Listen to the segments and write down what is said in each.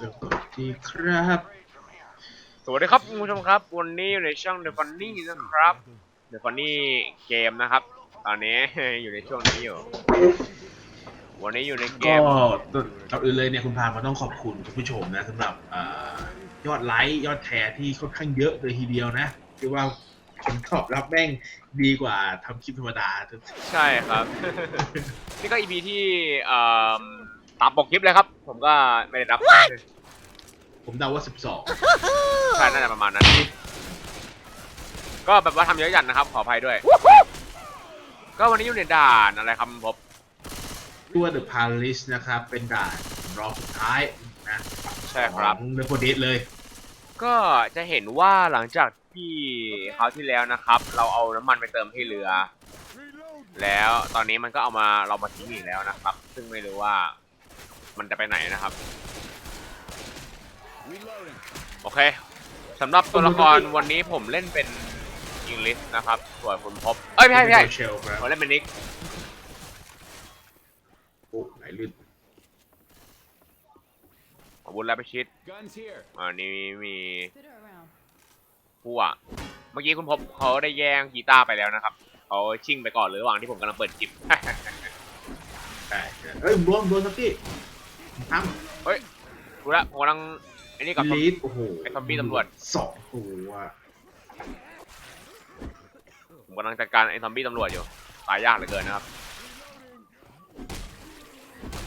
สวัสดีครับ สวัสดีครับคุณผู้ชมครับ วันนี้อยู่ในช่อง The Funny นะครับ The Funny เกมนะครับ ตอนนี้ อยู่ในช่วงนี้อยู่ วันนี้อยู่ในเกก็มก่อนอื่นเลยเนี่ยคุณพามาต้องขอบคุณคุณผู้ชมนะสำหรับเอ่อยอดไลค์ยอดแชร์ที่ค่อนข้างเยอะเลยทีเดียวนะคือว่าผลตอบรับแม่งดีกว่าทำคลิปธรรมดา ใช่ครับ นี่ก็ EP ที่เอ่อ ตามปกคลิปเลยครับ ผมก็ไม่ได้รับผมเดาว่าใช่น่าจะประมาณนั้น ก็แบบว่าทำเยอะหยันนะครับ ขออภัยด้วย ก็วันนี้อยู่ในด่านอะไรครับผม12ตัว The Palace นะครับ เป็นด่านรองสุดท้ายนะใช่ครับของ The p o d e เลย ก็จะเห็นว่าหลังจากที่คราวที่แล้วนะครับ เราเอาน้ำมันไปเติมที่เรือ แล้วตอนนี้มันก็เอามาเรามาทิ้งอีกแล้วนะครับ ซึ่งไม่รู้ว่า มันจะไปไหนนะครับ โอเคสำหรับตัวละครวันนี้ผมเล่นเป็นอิงลิสนะครับ ส่วนคุณพบ เอ้ยไม่ใช่ไม่ใช่เชลครับผมเล่นเป็นนิกโอ้ไหลลื่นอาวุธและประชิด Guns here. อันนี้มี Fit her around. ผู้อะเมื่อกี้คุณพบเขาได้แย่งกีตาร์ไปแล้วนะครับเขาชิ่งไปก่อนเลยระหว่างที่ผมกำลังเปิดจิบใช่ใช่เอ้ยรวมรวมสักที ทกูละผมกำลังไอ้นี่กับำลีดโอ้โหไอ้ซอมบี้ตำรวจ สองตัวผมกำลังจัดการไอ้ซอมบี้ตำรวจอยู่ตายยากเหลือเกินนะครับ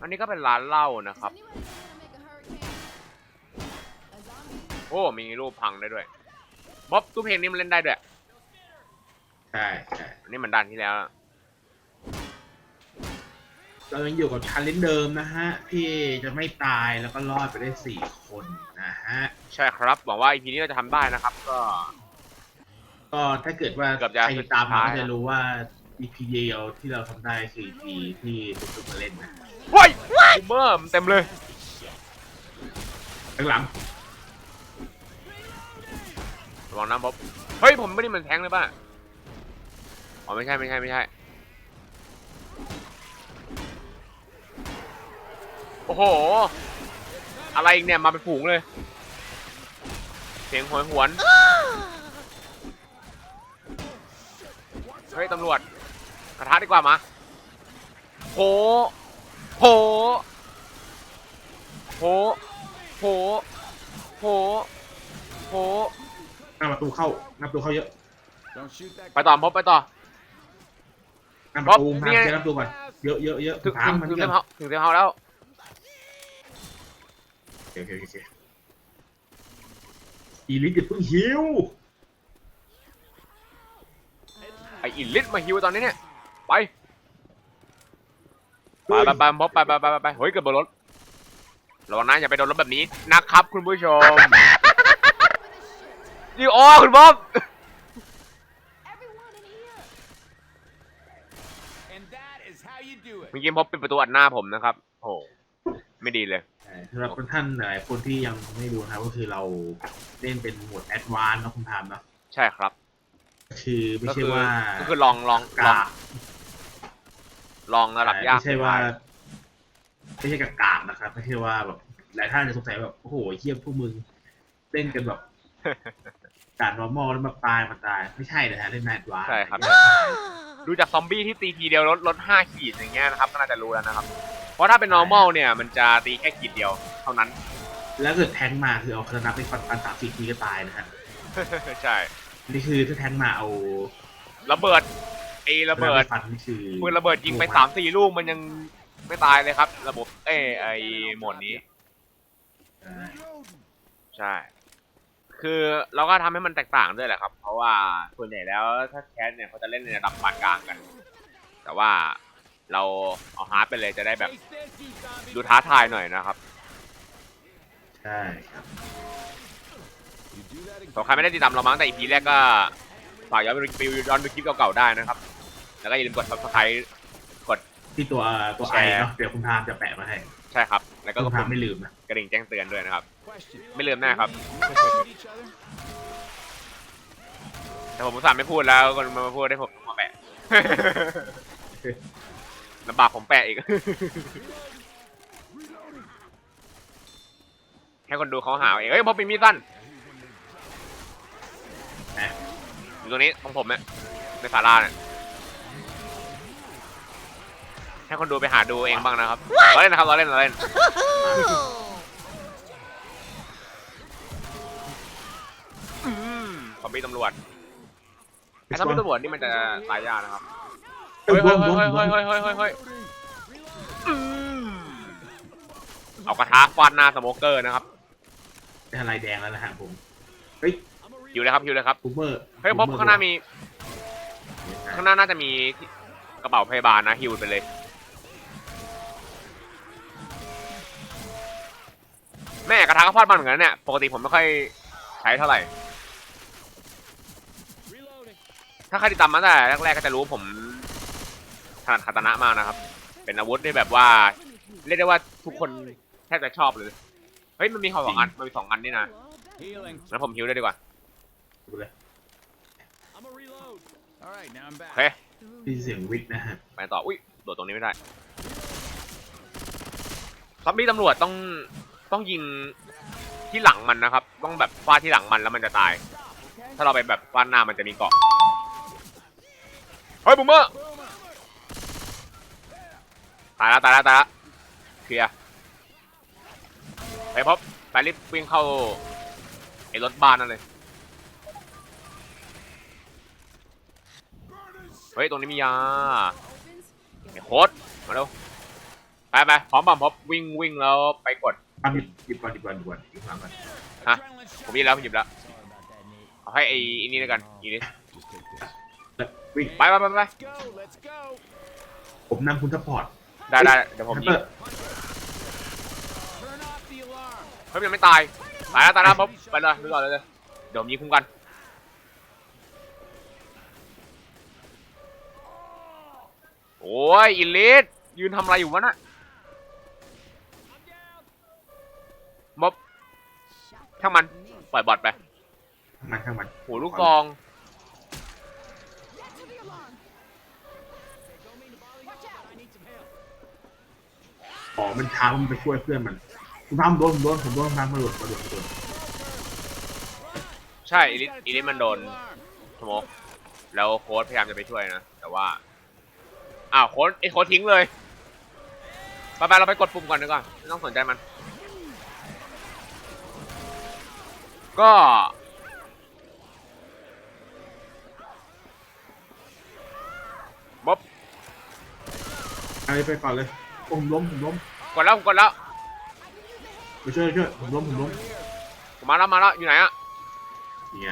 อันนี้ก็เป็นร้านเหล้านะครับ Does anyone know how to make a hurricane? A zombie. โอ้ มีรูปพังได้ด้วยบ๊อบตู้เพลงนี้มันเล่นได้ด้วย ใช่ใช่ อันนี้มันด้านที่แล้ว เรายังอยู่กับชาเลนจ์เดิมนะฮะ ที่จะไม่ตายแล้วก็รอดไปได้สี่คนนะฮะ ใช่ครับหวังว่า EP นี้เราจะทำได้นะครับ ก็ ก็ถ้าเกิดว่าเกือบจะใครติดตามมาสุดท้าย ก็จะรู้ว่า EP เดียวที่เราทำได้คือ EP ที่ทุกๆมาเล่นนะเฮ้ยบูมเมอร์มันเต็มเลย ข้างหลังระวังน้ำบ๊อบเฮ้ย ผมไม่ได้เหมือนแทงเลยป่ะ อ๋อ ไม่ใช่ไม่ใช่ไม่ใช่ อ้โห อะไรอีกเนี่ย มาเป็นฝูงเลย เสียงโหวยหวน เฮ้ยตำรวจกระทะดีกว่ามาโหโหโหโหโหโหหน้าประตูเข้าหน้าประตูเข้าเยอะ Don't shoot that. ไปต่อมบไปต่อ หน้าประตูบ๊อบมาเนี่ยเจอหน้าประตูก่อนเยอะเยอะเยอะถึงถามถึงมันถึงกัเต็นมเฮาถึงเต็มเฮาแล้วโอ เคโอเคโอเคอีลิทอย่าเพิ่งหิวไออินลิทมาฮิวตอนนี้เนี่ย ไป ไปไปไปบ๊อบไปไปไปไปไปเฮ้ยเกิดบนรถระวังนะอย่าไปโดนรถแบบนี้นะครับคุณผู้ชมดิโอคุณบ๊อบ Everyone in here. And that is how you do it. เมื่อกี้บ๊อบปิดประตูอัดหน้าผมนะครับโอ้โหไม่ดีเลยใช่ สำหรับคนท่านหลายคนที่ยังไม่รู้นะครับก็คือเราเล่นเป็นโหมดแอดวานซ์เนาะคุณทามเนาะใช่ครับ คือไม่ก็ใช่คือว่าก็คือลองลองลกาองลองระดับยากไม่ใช่ว่าไม่ใช่กากานะครับไม่ใช่ว่าแบบหลายท่านจะสงสัยแบบโอ้โหเฮียพวกมึงเล่นกันแบบการ normal แล้วมาตายมาตาย ไม่ใช่นะฮะเล่นแอดวานซ์ ใช่ครับ ดูจากซอมบี้ที่ตีทีเดียวลดลดห้าขีดอย่างเงี้ยนะครับก็น่าจะรู้แล้วนะครับ เพราะถ้าเป็น normal เนี่ยมันจะตีแค่ขีดเดียวเท่านั้น แล้วเกิดแทงค์มาคือเอาคานาไปฟันฟันสามสี่ทีก็ตายนะฮะ ใช่ นี่คือถ้าแทงค์มาเอาระเบิดไอ้ระเบิดคานาไปฟันนี่คือปืนระเบิดยิงไปสามสี่ลูกมันยังไม่ตายเลยครับ ระบบเอ้ยไอ้โหมดนี้ ใช่ใช่ คือเราก็ทำให้มันแตกต่างด้วยแหละครับ เพราะว่าส่วนใหญ่แล้วถ้าแคสเนี่ยเขาจะเล่นในระดับปานกลางกัน แต่ว่า เราเอาฮาร์ดไปเลยจะได้แบบ Hey, Stansky, zombie. ดูท้าทายหน่อยนะครับใช่ครับ You do that again. สำหรับใครไม่ได้ติดตามเรามั้งแต่อีพีแรกก็ฝากย้อนไปดูย้อนดูคลิปเก่าๆได้นะครับ แล้วก็อย่าลืมกด subscribe ที่ตัวตัวแชไอร์เนาะเดี๋ยวคุณทามจะแปะมาให้ ใช่ครับ แล้วก็คุณกทาดมไม่ลืมนะกระดิ่งแจ้งเตือนด้วยนะครับ Question. ไม่ลืมแน่ครับ You shoot each other? แต่ผมอุตส่าห์ไม่พูดแล้วคนมาพูดให้ผมมาแปะ ลำบากผมแปะอีก ให้คนดูเขาหาเอาเองเฮ้ยพบมีมีดสั้นแหมอยู่ตรงนี้ตรงผมเนี่ยในศาลาเนี่ยให้คนดูไปหาดูเองบ้างนะครับเราเล่นนะครับเราเล่นเราเล่นอืมซอมบี้ตำรวจไอ้ซอมบี้ตำรวจนี่มันจะตายยากนะครับ เฮ้เฮ้ยยเฮ้เฮ้ยยเฮ้เฮ้ยยเฮ้เฮ้ยยเฮ้ยเฮ้ยเฮ้ยอืมเอากระทะฟาดหน้าสโมเกอร์นะครับเป็นอะไรแดงแล้วนะฮะผมเฮ้ยอยู่เลยครับอยู่เลยครับบูมเมอร์เฮ้ยพบข้างหน้ามี ข้างหน้าน่าจะมีที่กระเป๋าพยาบาลนะฮิวไปเลย แม่กระทะก็พอดบ้านเหมือนกันเนี่ยปกติผมไม่ค่อยใช้เท่าไหร่ Reloading. ถ้าใครติดตามมาตั้งแต่แรกๆก็จะรู้ว่าผม ถนัดคาตานะมากนะครับ เป็นอาวุธที่แบบว่าเรียกได้ว่าทุกคนแทบจะชอบเลย เฮ้ยมันมีสองอันมันมีสองอันนี่นะ Healing. งั้นผมฮิวได้ดีกว่าดูเลย I'm a reload. All right, now I'm โอ back. เคพี่เสียงวิกนะฮะไปต่อ อุ้ยโดดตรงนี้ไม่ได้ซอมบี้ตำรวจต้องต้องยิงที่หลังมันนะครับ ต้องแบบฟาดที่หลังมันแล้วมันจะตาย ถ้าเราไปแบบฟาดหน้ามันจะมีเกาะ เฮ้ยบูมเมอร์ตายแล้วตายแล้วตายแล้วเคลียร์ไปพบไปรีบวิ่งเข้าไอ้รถบ้านนั่นเลย เฮ้ย ตรงนี้มียา Opens. ไอ้โค้ดมาเร็วไปไปพร้อมป่ะพบวิ่งวิ่งแล้วไปกดปั๊มหยิบหยิบก่อนหยิบก่อนหยิบก่อนหยิบก่อนก่อน Huh? Adrenaline ผมหยิบแล้วผมหยิบแล้วเอาให้ไอ้ไอ้นี่แล้วกันอีนี่แล้ววิ่งไปไปไปไป Let's go. Let's go. ผมนำคุณซัพพอร์ต ได้ได้เดี๋ยวผมฮันยิเตงอร์ Turn off the alarm. เฮ้ยมันยังไม่ตายตายแล้วตายแล้วพบไปเลยไปก่อนเลยเลย เดี๋ยวผมยิงคุ้มกันโอ้ยอิลิทยืนทำอะไรอยู่วะน่ะมบ Shot ช่างมัน me. ปล่อยบอทไปมันข้างมันโหลูกซอง Get to the alarm. Watch out. I need some help. ขอมันท้ามันไปช่วยเพื่อนมันคุณทำโดนผมโดนผมโดนทำมาหลุดมาหลุดมาหลุดใช่อิลิท Gotta อิลิท turn มัน off โด the น alarm. สโมกแล้วโค้ดพยายามจะไปช่วยนะ แต่ว่า อ้าวโค้ดไอ้โค้ดทิ้งเลยไปไปเราไปกดปุ่มก่อนดีกว่าไม่ต้องสนใจมัน ก็บ๊อบไปไปก่อนเลย ผมล้มผมล้มกดแล้วผมกดแล้วไปช่วยช่วยผมล้มผมล้มผมมาแล้วมาแล้วอยู่ไหนอะนี่ไง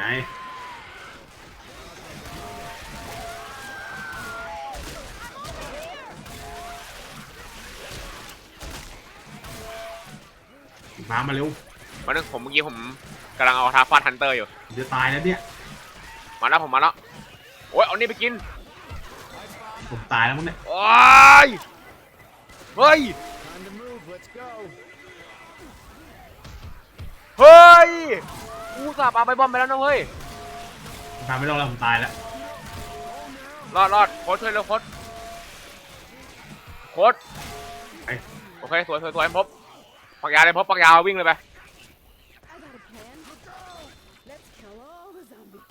มามาเร็วมาหนึ่งผมเมื่อกี้ผมกำลังเอาทาฟาดฮันเตอร์อยู่ผมจะตายแล้วเนี่ยมาแล้วผมมาแล้วโอ้ยเอานี่ไปกินผมตายแล้วมั้งเนี่ยโอ้ย เฮ้ย Time to move. Let's go. เฮ้ยกูสาปาไปบอมไปแล้วนะเว้ยผมทำไม่ได้แล้วผมตายแล้วรอดรอดโค้ชช่วยเร็วโค้ชโค้ชไปโอเค สวยสวยสวยพบปักยาเลยพบปักยาวิ่งเลยไป I got a plan. Let's kill all the zombies.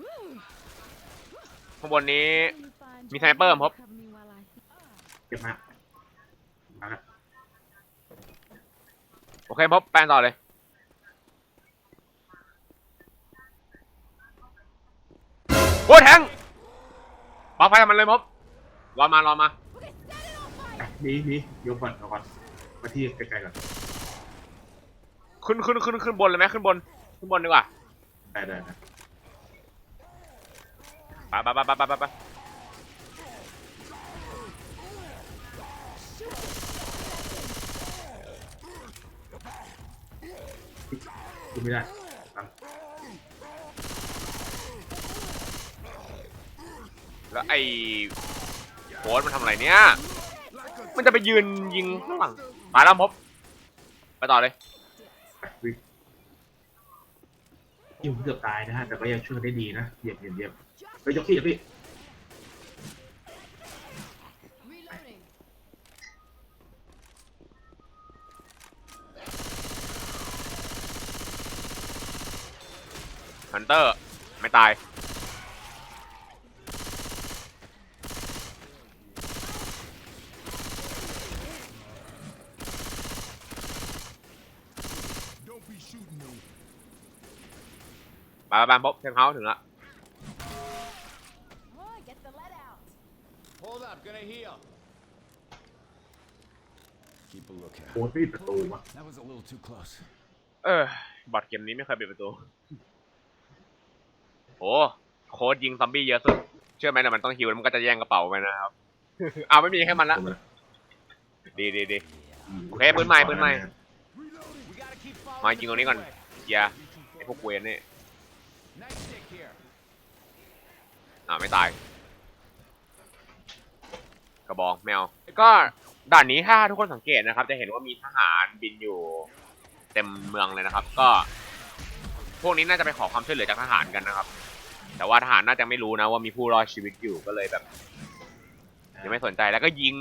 Woo. ข้างบนนี้ Let me find Mi sniper không, Hop? Cover me while I- เก็บมามาแล้ว โอเคพบแปลนต่อเลย โอ้ยแทงปาไฟกับมันเลยพบรอมารอมา อะหนีหนียกก่อนเอาก่อนมาที่ไกลๆก่อนขึ้นขึ้นขึ้นขึ้นบนเลยไหมขึ้นบน ขึ้นบนดีกว่า ได้ได้ได้ ไปไปไปไปไปไป ดูไม่ได้ตังแล้วไอ้โค้ดมันทำอะไรเนี่ย มันจะไปยืนยิงข้างหลังไปแล้วพบไปต่อเลยไปวิ่งที่ผมเกือบตายนะฮะ แต่ก็ยังช่วยได้ดีนะ เหยียบเหยียบเหยียบไปยกขี้ยกขี้ ฮันเตอร์ ไม่ตายไปไปไปบ๊อบเทมเฮาส์ถึงละ Oh, get the lead out. Hold up, gonna heal. Keep a lookout. โอ้ยไม่ปิดประตูวะ That was a little too close. เออบอดเกมนี้ไม่เคยปิดประตู โอ้โค้ดยิงซอมบี้เยอะสุด เชื่อไหมแต่มันต้องฮิวแล้วมันก็จะแย่งกระเป๋าไปนะครับ เอาไม่มีแค่มันละ ดีดีดี โอเคปืนใหม่ปืนใหม่ We gotta keep following มา the ยิงตรงนี้ก่อน freeway. เกียร์ไอพวกเวนนี่ Nice stick here. อ่าไม่ตาย กระบอกแมว ก็ด่านนี้ถ้าทุกคนสังเกตนะครับ จะเห็นว่ามีทหารบินอยู่เต็มเมืองเลยนะครับ ก็ พวกนี้น่าจะไปขอความช่วยเหลือจากทหารกันนะครับ แต่ว่าทหารน่าจะไม่รู้นะว่ามีผู้รอดชีวิตอยู่ก็เลยแบบยังไม่สนใจแล้วก็ยิง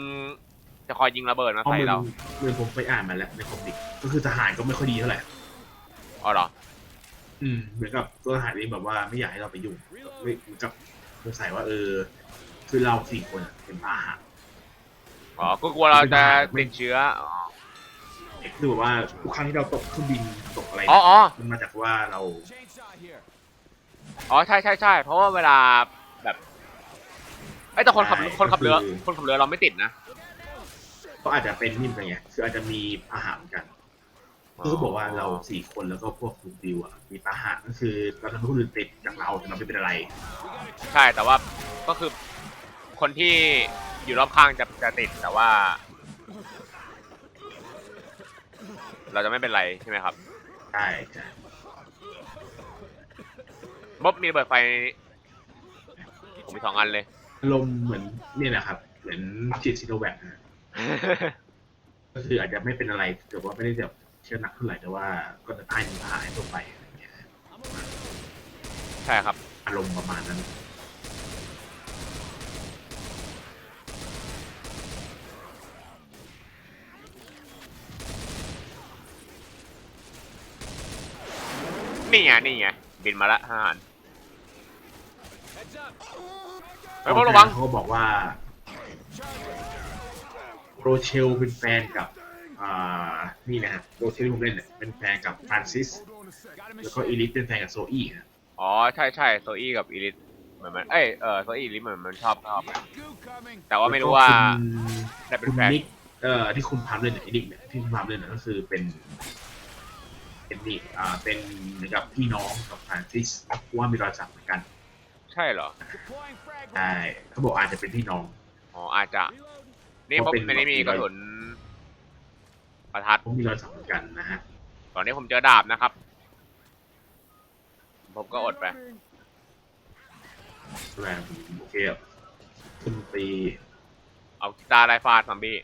จะคอยยิงระเบิดมาเพราะใส่มันเราเมื่อผมไปอ่านมาแล้วในคอมิกก็คือทหารก็ไม่ค่อยดีเท่าไหร่อ๋อเหรออืมเหมือนกับตัวทหารนี่แบบว่าไม่อยากให้เราไปยุ่งไม่เหมือนกับสงสัยว่าเออ คือเราสี่คนอะเป็นพาหะอ๋อก็กลัวเราจะติดเชื้อ อ๋อคือแบบว่าทุกครั้งที่เราตกเครื่องบินตกอะไรอ๋ออ๋อ มันมาจากว่าเรา Chainsaw here. อ๋อใช่ใช่ใช่เพราะว่าเวลาแบบไอ้ยแต่คนขับคนขับเรือ คนขับเรือเราไม่ติดนะก็อาจจะเป็นนี่เป็นไงคืออาจจะมีพาหะเหมือนกันคือเขาบอกว่าเราสี่คนแล้วก็พวกคุณดิวอะมีพาหะก็คือเราทำให้คนอื่นติดจากเราแต่เราไม่เป็นอะไร ใช่แต่ว่าก็คือคนที่อยู่รอบข้างจะจะติดแต่ว่า เราจะไม่เป็นไรใช่ไหมครับใช่ใช่บ๊อบมีระเบิดไฟผมมีสองอันเลย อารมณ์เหมือนเนี่ยแหละครับ เหมือนฉีดซิโนแวคนะก็คืออาจจะไม่เป็นอะไรแต่ว่าไม่ได้แบบเชื้อหนักเท่าไหร่แต่ว่าก็จะตายมันหายตัวไปอะไรอย่างเงี้ยใช่ครับ อารมณ์ประมาณนั้น นี่ไงนี่ไงบินมาละทหาร Heads up. เฮ้ยพวกระวังเขาก็บอกว่าโรเชลเป็นแฟนกับอ่านี่นะฮะโรเชลที่ผมเล่นเนี่ยเป็นแฟนกับฟรานซิส Got him in แล้วก็อีลิสเป็นแฟนกับโซอี้นะอ๋อใช่ใช่โซอี้กับอีลิสเหมือนมันเอ้ยเออโซอี้อีลิสเหมือนมันชอบชอบ Goo coming. แต่ว่าไม่รู้ว่าแล้วก็ได้เป็นคุณแฟนนิกเอ่อที่คุณพามเล่นเนี่ยไอ้นิกเนี่ยที่คุณพามเล่นเนี่ยก็คือเป็น เป็นนี่อ่าเป็นเหมือนกับพี่น้องกับฟรานซิสเพราะว่ามีรอยสักเหมือนกันใช่เหรอ Deploying frag ใช่ grenade. เขาบอกอาจจะเป็นพี่น้อง อ๋ออาจจะ Reload. นี่เพผมราะเป็นในนี้มีแบบกระสุนประทัดเขามีรอยสักเหมือนกันนะฮะตอนนี้ผมเจอดาบนะครับ ผมก็อดไปแรงโอเคครับคุณตีเอากีตาร์ไล่ฟาดซอมบี้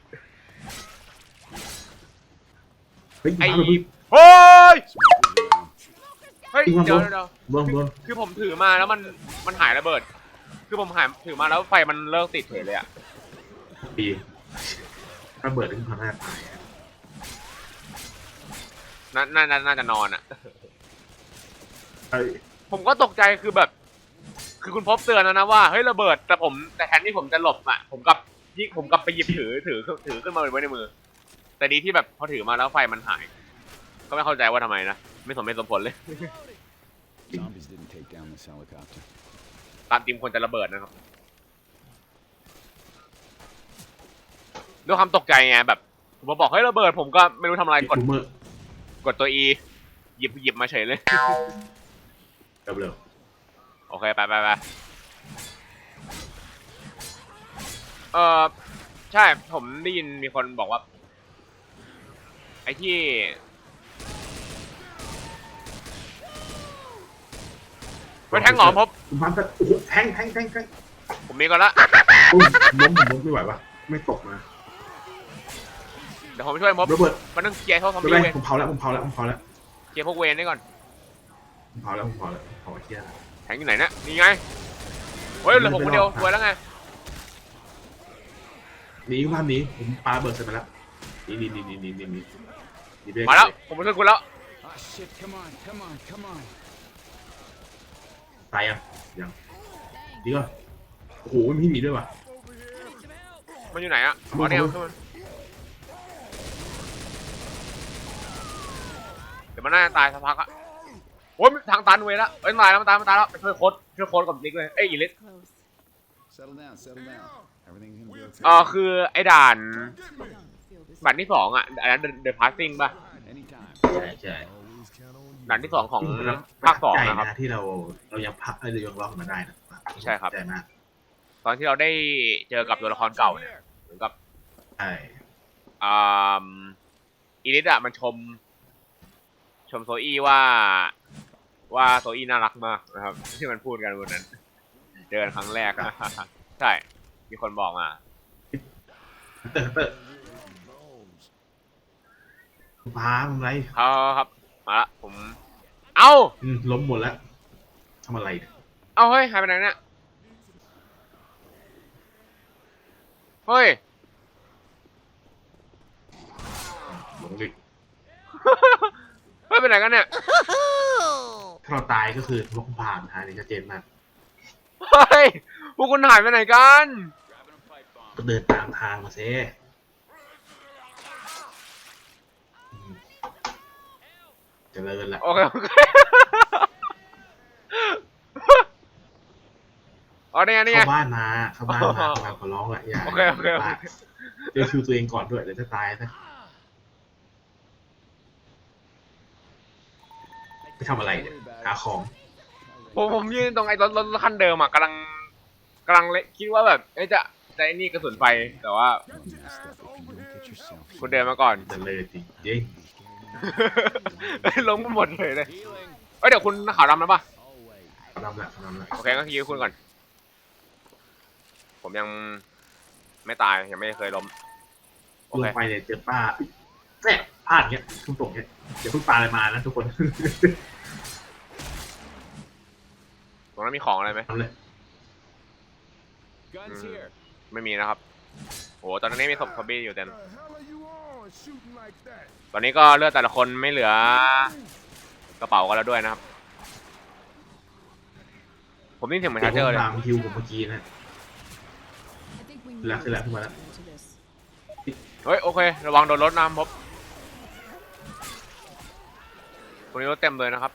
เฮ้ยไอ้มาแบบ เฮ้ย เฮ้ยจริงวะเดี๋ยวเดี๋ยวเดี๋ยวรวมรวมคือผมถือมาแล้วมันมันหายระเบิด คือผมหายถือมาแล้วไฟมันเลิกติดเฉยเลยอะตีระเบิดถึงความน่าตายอะน่าน่าน่าน่าจะนอนอะเอ้ยผมก็ตกใจคือแบบ คือคุณพบเตือนแล้วนะว่าเฮ้ยระเบิดแต่ผมแต่แทนที่ผมจะหลบอะผมกลับยิ่งผมกลับไปหยิบถือถือถือขึ้นมาไว้ในมือ แต่ดีที่แบบพอถือมาแล้วไฟมันหาย ก็ไม่เข้าใจว่าทำไมนะ ไม่สมเหตุสมผลเลย Zombies didn't take down this helicopter. ตามทีมคนจะระเบิดนะครับด้วยความตกใจไงแบบผมมาบอกให้ยระเบิดผมก็ไม่รู้ทำอะไรกดทูเมอร์กดตัว E หยิบหยิบมาเฉยเลย กับเร็วโอเค ไปไปไปเออใช่ ผมได้ยินมีคนบอกว่า ไอ้ที่ ไว้แทงหนอมพบคุณพันจะแทงแทงแทงผมมีก่อนละ อุ้ยล้มผมล้มไม่ไหววะไม่ตกมาเดี๋ยวผมช่วยมบระเบิดมันต้องเคลียร์พวกซอมไม่บี้เวนผมเผาแล้วผมเผาแล้วผมเผาแล้วเคลียร์พวกเวนได้ก่อน ผมเผาแล้วผมเผาแล้วเผาไอ้เหี้ยแล้แทงอยู่ไหนนะนี่ไง เฮ้ยเหลือผมคนเดียวรวยแล้วไง หนีความหนีผมปาเบิดเสร็จไปแล้วหนี่นี่นี่นี่นี่นี่นี่มาแล้ว ผมมาช่วยคุณแล้ว ตายยังยังดีก็โอ้โหไม่มีด้วยว่ะ มันอยู่ไหนอะข้างบอ๋อนเนี่ยข้างบนขึ้นมาเดี๋ยวมันน่าจะตายสักพักอะโอ้ยทางตันเว้ยละเอ้ยมันตายแล้วมันตายมันตายแล้วไปช่วยโค้ดช่วยโค้ดกับนิกเลยเอ้ยอีลิส Close. Settle down, settle down. Everything's gonna be okay. เออคือไอ้ด่าน Feel this. ด่านที่สองอะอันนั้นเดอะพาสซิ่งป่ะ Anytime. ใช่ใช่ ด่านที่สองของมันภาคสองใจนะครับนะที่เราเรายังพักเอ้ยเรายังร้องมาได้นะใช่ครับใจมากตอนที่เราได้เจอกับตัวละครเก่าเนี่ยเหมือนกับใช่อ่าอีลิสอะมันชม ชมโซอี้ว่า ว่าโซอี้น่ารักมากนะครับ ที่มันพูดกันวันนั้น เจอกันครั้งแรกใช่ มีคนบอกมาเตอร์เตอร์พาทำไรเขาครับ มาละผม เอ้า อืมล้มหมดแล้วทำอะไรเนี่ยเอ้าเฮ้ยหายไปไหนเนี่ยเฮ้ย หลงลึกเฮ้ยไปไหนกันเนี่ย ถ้าเราตายก็คือลกผ่านหานี่ชัดเจนมากเฮ้ยพวกคุณหายไปไหนกัน ก็เดินตามทางมาเซ่อืม เจะเลินละโอเคโอเคอ๋อนี่ไงนี่ไง เข้าบ้านมาเข้าบ้านมาเข้าบ้านขอร้องอะอย่าโอเคโอเคโอเคเดี๋ยวคิวตัวเองก่อนด้วยเดี๋ยวจะตายนะไปทำอะไรเนี่ยหาของผมผมยืนตรงไอ้รถรถรถคันเดิมอะกำลังกำลังเละคิดว่าแบบเอ้ยจะจะไอ้นี่กระสุนไฟแต่ว่า One more step if you look at yourself. คุณเดินมาก่อน เจะเลยจริงจริง ล้มกันหมดเลยเลยเอ้ยเดี๋ยวคุณขาวดำแล้วป่ะขอดำละขอดำละโอเคก็ยืนคุณก่อน ผมยังไม่ตายยังไม่เคยล้มโอลเคงไปเนี่ยเจอป้าแซ่บพลาดเงี้ยทุ่งตรงเงี้ยอย่าเพิ่งปาอะไรมานะทุกคน ตรงนั้นมีของอะไรไหม ทำเลย Guns Mm. here. ไม่มีนะครับ โอ้ตอนนี้มีศพซอมบี้อยู่เต็ม ตอนนี้ก็เลือดแต่ละคนไม่เหลือกระเป๋ากันแล้วด้วยนะครับ ผมได้ยินเสียงเหมือนชาร์เจอร์เลยตามคิวผมเมื่อกี้นะ I think we Left, need left, to left. into this. เฮ้ยโอเค ระวังโดนรถน้ำพบตรงนี้รถเต็มเลยนะครับ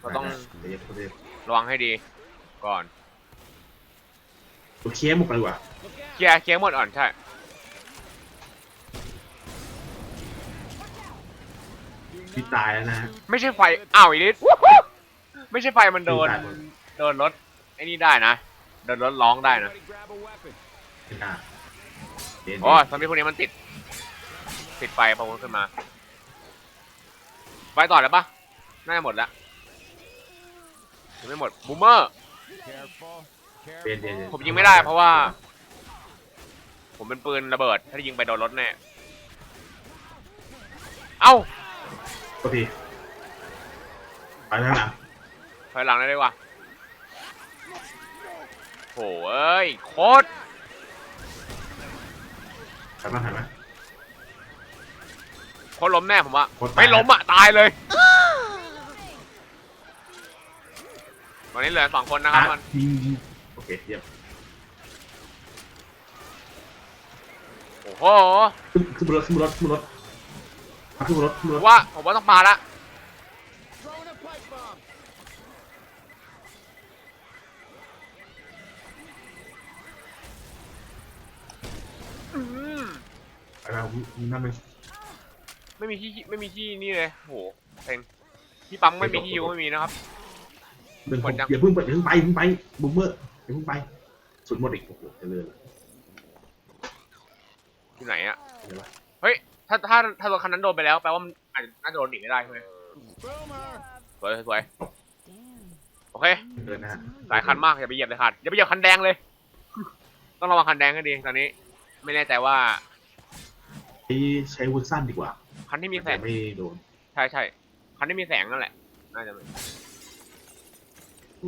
เราต้องเดี๋ยวเดี๋ยวระวังให้ดีก่อนตัวเคลียร์หมดไปดีกว่าเคลียร์เคลียร์หมดอ่อนใช่ พี่ตายแล้วนะฮะ ไม่ใช่ไฟอ้าวอีนิดไม่ใช่ไฟมันโดนตายหมดโดนรถไอ้นี่ได้นะ โดนรถร้องได้นะ Everybody grab a weapon. ไม่น่าเดี๋ยวโอ้ซอมบี้พวกนี้มันติด ติดไฟพอมันขึ้นมาไฟต่อแล้วปะน่าจะหมดแล้วยังไม่หมดบูมเมอร์ Careful. เดี๋ยวเดี๋ยว Careful. เดี๋ยวผมยิงไม่ได้เพราะว่า ผมเป็นปืนระเบิด ถ้ายิงไปโดนรถแน่ เอ้า โอเคไปแล้วนะถอยหลังได้เลยว่ะโหเอ้ยโคตรไปบ้านหันไหมโคตรล้มแน่ผมว่าโคตรตาย ไม่ล้มอะ ตายเลยตอนนี้เหลือสองคนนะครับมันยิงยิงโอเคเยี่ยมโอ้โหขึ้นขึ้นบนรถขึ้นบนรถขึ้นบนรถมา ขึ้นบนรถขึ้นบนผรมถว่าผมว่าต้องมาละ Throwing a pipe bomb. อืมไปแล้วนั่นเป็นไม่มีที่ไม่มีที่นี่เลยโหเซ็งที่ปั๊มไม่มีที่ยูไม่มีนะครับเป็นหมดยังอย่าเพิ่งไปอย่าเพิ่งไปอย่าเพิ่งไปบูมเมอร์อย่าเพิ่งไปสุดหมดอีกโอ้โหเจะเลื่อนที่ไหนอะ เห็นปะเฮ้ย ถ้าถ้าถ้ารถคันนั้นโดนไปแล้วแปลว่ามันอาจจะน่าจะโดนหนีไม่ได้ใช่ไหม Boomer. สวยสวย Damn. โอเคเดินนะฮะหลายคันมากอย่าไปเหยียบเลยคันอย่าไปเหยียบคันแดงเลย ต้องระวังคันแดงให้ดีตอนนี้ ไม่แน่ใจว่าใช้ใช้วุ้นสั้นดีกว่า คันที่มีแสแต่งไม่โดนใช่ใช่คันที่มีแสงนั่นแหละน่าจะไม่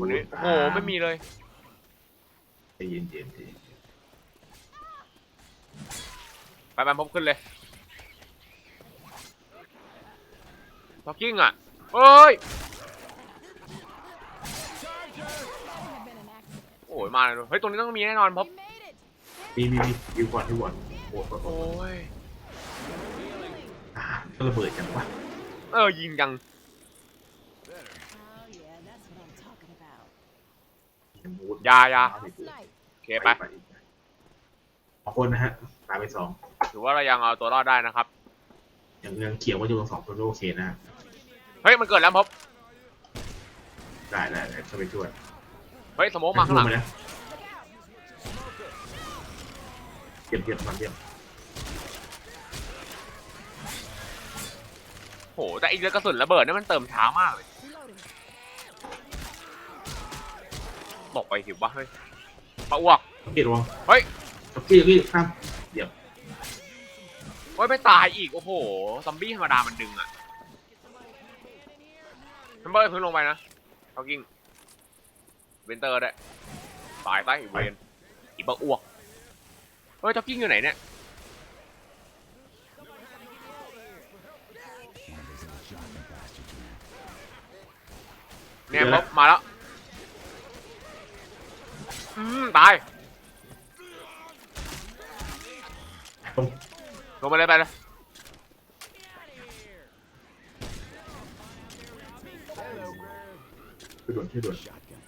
คนนี้โอ้โหไม่มีเลยใจเย็นๆใจเย็นไปไปพบขึ้นเลย ท็อกกิ้งอะเอ้ยมากเลยดูเฮ้ยตรงนี้ต้องมีแน่นอนเพราะ We made it. มีมีมีอยู่ก่อนอยู่ก่อนโอ้โหโอ้ยอ่าก็ระเบิดจังวะเออยิงยัง Oh yeah, that's what I'm talking about. มูดยายา Last night. โอเคไปสองคนนะฮะตายไปสองถือว่าเรายังเอาตัวรอดได้นะครับอ ย่างยังเขียวว่าอยู่กันสองคนก็โอเคนะฮะเฮ้ยมันเกิดแล้วพบได้ได้ได้เข้าไปช่วยเฮ้ยสโมกมาข้างหลังช่วยนะเยี่ยมเยี่ยมมันเยี่ยมโหแต่ไอีเรือกระสุนระเบิดนี่มันเติมช้ามากเลย Reloading. ตกไปหิววะเฮ้ยปะอ้วกสังเกตระวังเฮ้ยสังเกตพี่ข้าม เยี่ยมเฮ้ยไม่ตายอีก โอ้โห ซอมบี้ธรรมดามันดึงอะทัมเบอร์พื้นลงไปนะเขากิ้งเวนเตอร์ได้ตายใต้อีเวนอีปะอ้วกเฮ้ยจ็อกกิ้งอยู่ไหนเนี่ย One of those little shotgun bastards, man. เนี่ยป๊บมาแล้วอืมตายตรง ลงไปเลยไปเลยช่วยด่วนช่วยด่วน Shotgun.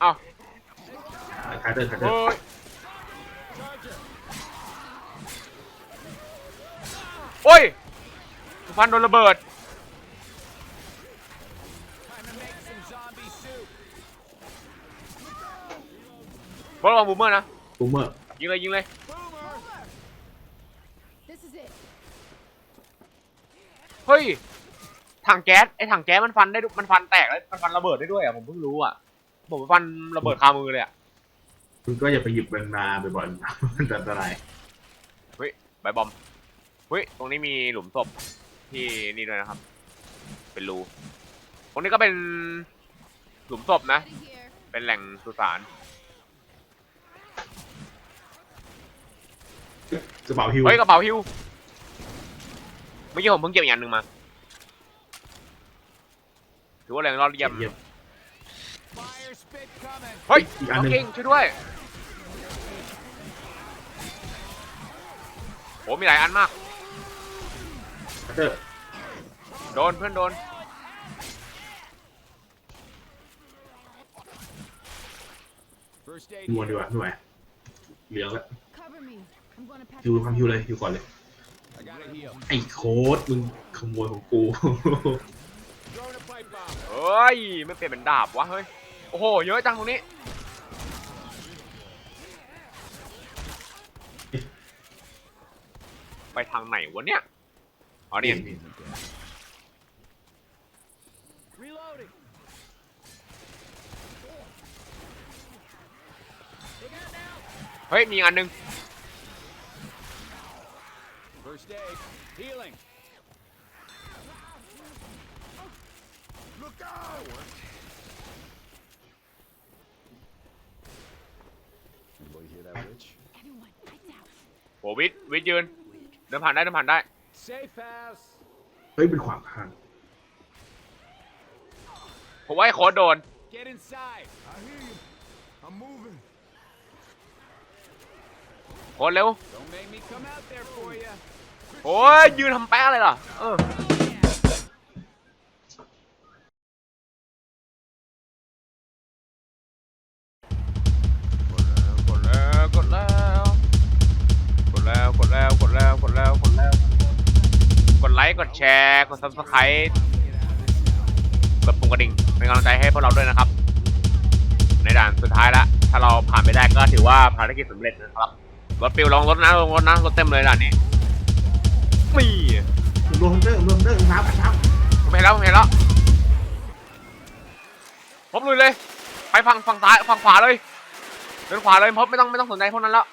เอ้าคาร์เตอร์คาร์เตอเฮ้ร์ยโอ้ยสุพรรณโดนระเบิด บอลลองบูมเมอร์นะ บูมเมอร์ยิงเลยยิงเลย This is it. เฮ้ย ถังแก๊สไอ้ถังแก๊สมันฟันได้ด้วยมันฟันแตกแล้วมันฟันระเบิดได้ด้วยอะผมเพิ่งรู้อะผมฟันระเบิดคามือเลยอะคุณก็อย่าไปหยิบแบงนาบ่อยๆนะมันอันตรายใบบอมเฮ้ยตรงนี้มีหลุมศพที่นี่ด้วยนะครับ เป็นรูตรงนี้ก็เป็นหลุมศพนะ Ready here. เป็นแหล่งสุสาน กระเป๋าฮิวเฮ้ยกระเป๋าฮิวเมื่อกี้ผมเพิ่งเก็บอีกอันหนึ่งมาถือว่าแรงรอดเยี่ยมเยี่ยมเฮ้ยอีกอันน้องหนึ่งเก่งช่วยด้วยโหมีหลายอันมากคาร์เตอร์โดนเพื่อนโดน First aid นวล here. ดีกว่าไม่ไหวเหลืองแล้ว Cover me. I'm gonna patch ฮิว you ความฮิวเลยฮิวก่อนเลย I got a heal. ไอ้โค้ดมึงขโมยของกู Throwing a pipe bomb. เฮ้ยไม่เปลี่ยนเป็นดาบวะเฮ้ย โอ้โห เยอะจังตรงนี้ ไปทางไหนวะเนี่ยอ๋อนี่ Isn't dead. Reloading. เฮ้ย มีอันหนึง First aid. Healing. Anybody hear that witch? Everyone, lights out. โหวิทย์วิทย์ยืนเดินผ่านได้เดินผ่านได้ Safe house. เฮ้ยเป็นขวางทางผมว่าไอ้โค้ดโดน Get inside. I hear you. I'm moving. โค้ดเร็ว Don't make me come out there for you. โอ้ยยืนทำแป๊ะเลยเหรอเออกดแล้วกดแล้วกดแล้วกดแล้วกดแล้วกดแล้วกดแล้วกดไลค์กดแชร์กด subscribe กดปุ่มกระดิ่งเป็นกำลังใจให้พวกเราด้วยนะครับ ในด่านสุดท้ายละถ้าเราผ่านไปได้ก็ถือว่าภารกิจสำเร็จนะครับรถปิวลองรถนะลงรถนะรถเต็มเลยด่านนี้ มีรวมเดอร์รวมเดอร์น้ำน้ำผมเห็นแล้วผมเห็นแล้วพบลุยเลย ไปฝั่งฝั่งซ้ายฝั่งขวาเลยเดินขวาเลยพบไม่ต้องไม่ต้องสนใจพวกนั้นแล้ว